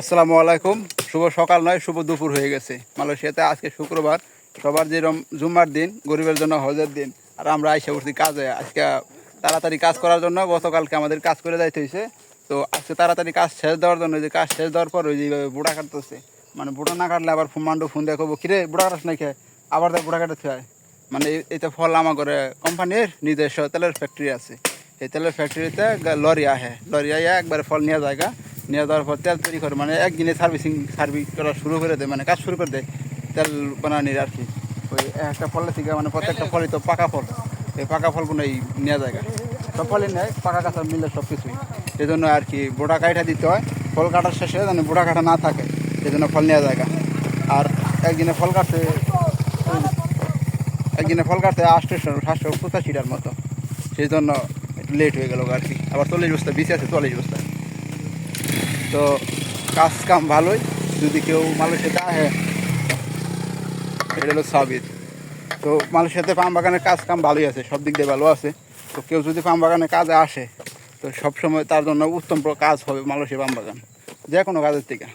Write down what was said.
আসসালামু আলাইকুম। শুভ সকাল নয়, শুভ দুপুর হয়ে গেছে। মালয়েশিয়াতে আজকে শুক্রবার, সবার যেরকম জুম্মার দিন, গরিবের জন্য হজের দিন। আর আমরা আইসে উঠছি কাজে। আজকে তাড়াতাড়ি কাজ করার জন্য গতকালকে আমাদের কাজ করে যাইতে হয়েছে তো আজকে তাড়াতাড়ি কাজ শেষ দেওয়ার জন্য যে কাজ শেষ দেওয়ার পর ওই যে বুড়া কাটতেছে। মানে বুড়া না কাটলে আবার ফুমান্ডু ফোন দেখো কিরে, বুড়া কাটাস খেয়ে আবার দেখ বুড়া কাটাতে হয়। মানে এইটা ফল আমার করে কোম্পানির নিজস্ব তেলের ফ্যাক্টরি আছে। এই তেলের ফ্যাক্টরিতে লরি আহে। লরি আইয়া একবারে ফল নিয়ে জায়গা। নিয়ে যাওয়ার পর তেল তৈরি করে মানে একদিনে সার্ভিসিং সার্ভিস করা শুরু করে দেয় মানে কাজ শুরু করে দেয় তেল বানানির আর কি। ওই একটা ফলের থেকে মানে প্রত্যেকটা ফলই তো পাকা ফল, এই পাকা ফলগুলো এই নেওয়া জায়গা সব ফলই নেয় পাকা কাঁচা মিলে সব কিছুই। সেই জন্য আর কি বোড়া কাঠা দিতে হয়, ফল কাটার শেষে যেন বোড়া কাটা না থাকে সেই জন্য ফল নেওয়া জায়গা আর একদিনে ফল কাটতে, একদিনে ফল কাটতে আটশো সাতশো পঁচাশিটার মতো। সেই জন্য একটু লেট হয়ে গেল আর কি। আবার চল্লিশ বস্তা বেশি আছে, চল্লিশ বস্তা। তো কাজ কাম ভালোই। যদি কেউ মালয়েশিয়াতে আসে এটা হলো সাবিত তো মালয়েশিয়াতে পাম বাগানের কাজ কাম ভালোই আছে, সব দিক দিয়ে ভালো আছে। তো কেউ যদি পাম বাগানে কাজে আসে, তো সবসময় তার জন্য উত্তম কাজ হবে মালয়েশিয়া পাম বাগান, যে কোনো কাজের থেকে।